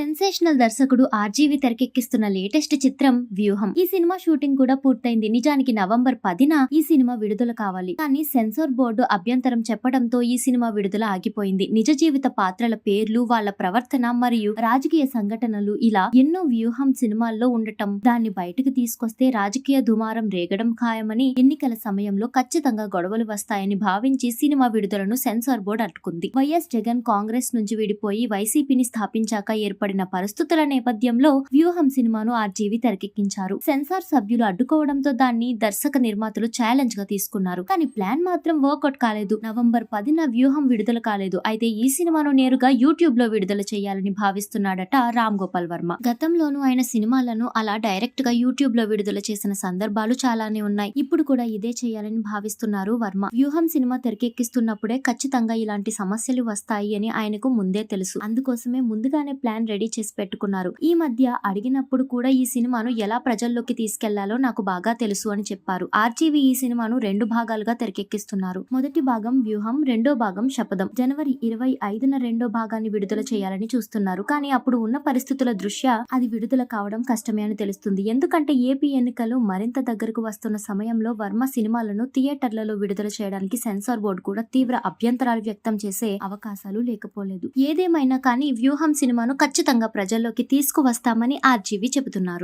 Sensational దర్శకుడు RGV తెరకెక్కిస్తున్న latest చిత్రం వ్యూహం. ఈ సినిమా షూటింగ్ కూడా పూర్తయింది. నిజానికి నవంబర్ పదిన ఈ సినిమా విడుదల కావాలి. కానీ సెన్సార్ బోర్డు అభ్యంతరం చెప్పడంతో ఈ సినిమా విడుదల ఆగిపోయింది. నిజ జీవిత పాత్రల పేర్లు వాళ్ళ ప్రవర్తన మరియు రాజకీయ సంఘటనలు ఇలా ఎన్నో వ్యూహం సినిమాల్లో ఉండటం దాన్ని బయటకు తీసుకొస్తే రాజకీయ దుమారం రేగడం ఖాయమని ఎన్నికల సమయంలో ఖచ్చితంగా గొడవలు వస్తాయని భావించి సినిమా విడుదలను సెన్సార్ బోర్డు అట్టుకుంది వైఎస్ జగన్ కాంగ్రెస్ నుంచి విడిపోయి వైసీపీని స్థాపించాక పడిన పరిస్థితుల నేపథ్యంలో వ్యూహం సినిమాను ఆర్జీవి తెరకెక్కించారు. సెన్సార్ సభ్యులు అడ్డుకోవడంతో దాన్ని దర్శక నిర్మాతలు ఛాలెంజ్గా తీసుకున్నారు. కానీ ప్లాన్ మాత్రం వర్కౌట్ కాలేదు. నవంబర్ పదిన వ్యూహం విడుదల కాలేదు. అయితే ఈ సినిమాను నేరుగా యూట్యూబ్లో విడుదల చేయాలని భావిస్తున్నాడట రామ్ గోపాల్ వర్మ. గతంలోనూ ఆయన సినిమాలను అలా డైరెక్ట్గా యూట్యూబ్లో విడుదల చేసిన సందర్భాలు చాలానే ఉన్నాయి. ఇప్పుడు కూడా ఇదే చేయాలని భావిస్తున్నారు వర్మ. వ్యూహం సినిమా తెరకెక్కిస్తున్నప్పుడే ఖచ్చితంగా ఇలాంటి సమస్యలు వస్తాయి అని ఆయనకు ముందే తెలుసు. అందుకోసమే ముందుగానే ప్లాన్ రెడీ చేసి పెట్టుకున్నారు. ఈ మధ్య అడిగినప్పుడు కూడా ఈ సినిమాను ఎలా ప్రజల్లోకి తీసుకెళ్ళాలో నాకు బాగా తెలుసు అని చెప్పారు. ఆర్జీవి ఈ సినిమాను రెండు భాగాలుగా తెరకెక్కిస్తున్నారు. మొదటి భాగం వ్యూహం రెండో భాగం శపథం. జనవరి ఇరవై ఐదున రెండో భాగాన్ని విడుదల చేయాలని చూస్తున్నారు. కానీ అప్పుడు ఉన్న పరిస్థితుల దృష్ట్యా అది విడుదల కావడం కష్టమే అని తెలుస్తుంది. ఎందుకంటే ఏపీ ఎన్నికలు మరింత దగ్గరకు వస్తున్న సమయంలో వర్మ సినిమాలను థియేటర్లలో విడుదల చేయడానికి సెన్సార్ బోర్డు కూడా తీవ్ర అభ్యంతరాలు వ్యక్తం చేసే అవకాశాలు లేకపోలేదు. ఏదేమైనా కానీ వ్యూహం సినిమాను ఖచ్చితంగా ప్రజల్లోకి తీసుకువస్తామని ఆర్జీవి చెబుతున్నారు.